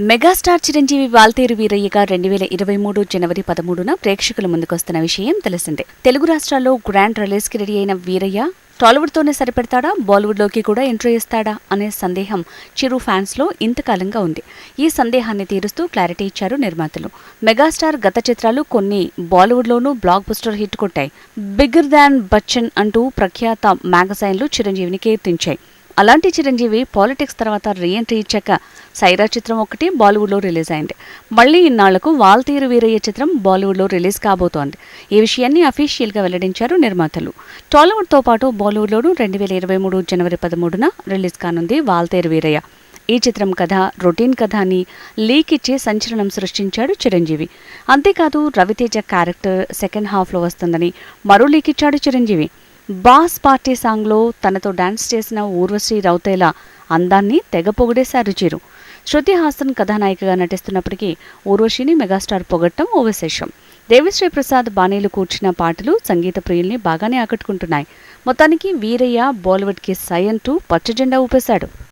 Megastar Chiranjeevi Waltair వీరయ్యగా రెండు వేల ఇరవై మూడు జనవరి పదమూడున ప్రేక్షకుల ముందుకొస్తున్న విషయం తెలిసిందే. తెలుగు రాష్ట్రాల్లో గ్రాండ్ రిలీజ్కి రెడీ అయిన వీరయ్య టాలీవుడ్తోనే సరిపెడతాడా? బాలీవుడ్లోకి కూడా ఎంట్రీ ఇస్తాడా? అనే సందేహం చిరు ఫ్యాన్స్లో ఇంతకాలంగా ఉంది. ఈ సందేహాన్ని తీరుస్తూ క్లారిటీ ఇచ్చారు నిర్మాతలు. మెగాస్టార్ గత చిత్రాలు కొన్ని బాలీవుడ్లోనూ బ్లాక్ బస్టర్ హిట్ కొట్టాయి. బిగ్గర్ దాన్ బచ్చన్ అంటూ ప్రఖ్యాత మ్యాగజైన్లు చిరంజీవిని కీర్తించాయి. అలాంటి చిరంజీవి పాలిటిక్స్ తర్వాత రీఎంట్రీ ఇచ్చాక సైరా చిత్రం ఒకటి బాలీవుడ్లో రిలీజ్ అయింది. మళ్ళీ ఇన్నాళ్ళకు వాల్తీరు వీరయ్య చిత్రం బాలీవుడ్లో రిలీజ్ కాబోతోంది. ఈ విషయాన్ని అఫీషియల్గా వెల్లడించారు నిర్మాతలు. టాలీవుడ్తో పాటు బాలీవుడ్లోనూ రెండు వేల ఇరవై మూడు జనవరి పదమూడున రిలీజ్ కానుంది వాల్తేరు వీరయ్య. ఈ చిత్రం కథ రొటీన్ కథ అని లీక్ ఇచ్చే సంచలనం సృష్టించాడు చిరంజీవి. అంతేకాదు రవితేజ క్యారెక్టర్ సెకండ్ హాఫ్లో వస్తుందని మరో లీక్ ఇచ్చాడు చిరంజీవి. బాస్ పార్టీ సాంగ్లో తనతో డాన్స్ చేసిన ఊర్వశ్రీ రౌతేల అందాన్ని తెగ పొగిడేశారు చిరు. శృతి హాసన్ కథానాయికగా నటిస్తున్నప్పటికీ ఊర్వశిని మెగాస్టార్ పొగట్టం ఓ విశేషం. దేవిశ్రీ ప్రసాద్ బాణీలు కూర్చిన పాటలు సంగీత ప్రియుల్ని బాగానే ఆకట్టుకుంటున్నాయి. మొత్తానికి వీరయ్య బాలీవుడ్కి సై అంటూ పచ్చజెండా ఊపేశాడు.